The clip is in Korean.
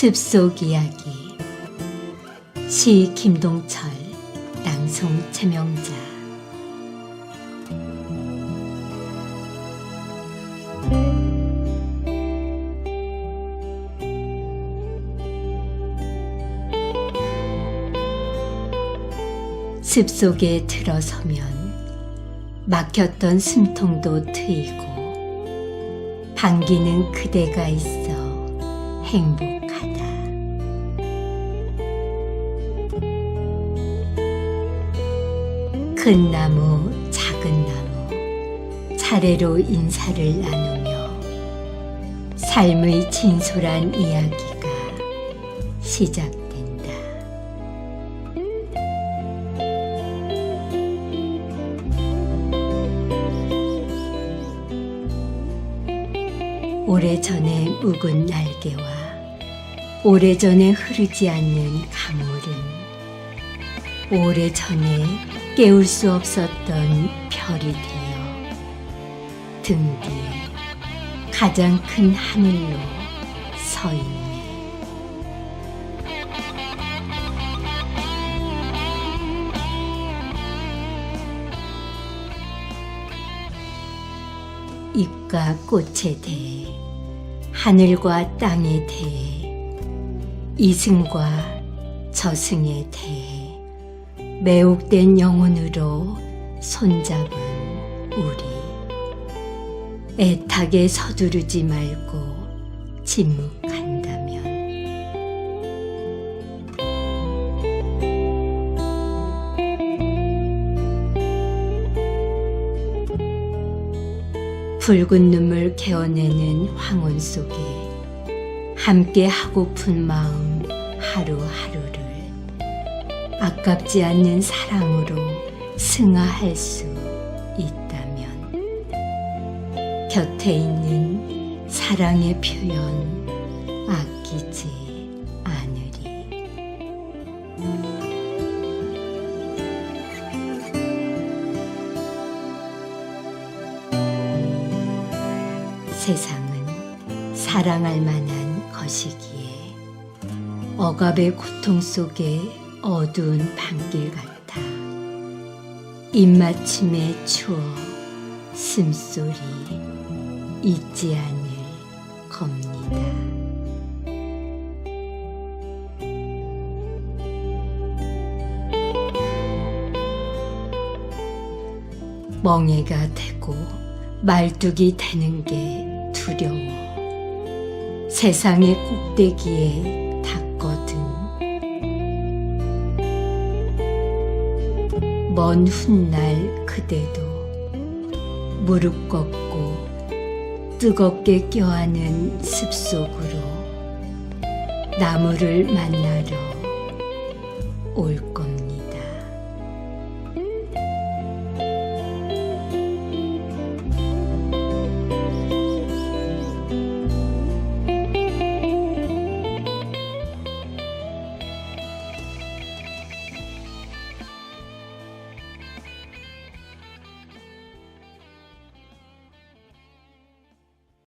숲속 이야기. 시 김동철 낭송 최명자 숲속에 들어서면 막혔던 숨통도 트이고 반기는 그대가 있어 행복하다. 큰 나무, 작은 나무, 차례로 인사를 나누며 삶의 진솔한 이야기가 시작 오래전에 묵은 날개와 오래전에 흐르지 않는 강물은 오래전에 깨울 수 없었던 별이 되어 등 뒤에 가장 큰 하늘로 서 있 네. 잎과 꽃에 대해 하늘과 땅에 대해 이승과 저승에 대해 매혹된 영혼으로 손잡은 우리 애타게 서두르지 말고 침묵한다 붉은 눈물 개어내는 황혼 속에 함께 하고픈 마음 하루하루를 아깝지 않는 사랑으로 승화할 수 있다면 곁에 있는 사랑의 표현 아끼지 세상은 사랑할 만한 것이기에 억압의 고통 속에 어두운 밤길 같아 입맞춤에 추워 숨소리 잊지 않을 겁니다. 멍해가 되고 말뚝이 되는 게 두려워. 세상의 꼭대기에 닿거든. 먼 훗날 그대도 무릎 꿇고 뜨겁게 껴안은 습속으로 나무를 만나러 올 겁니다.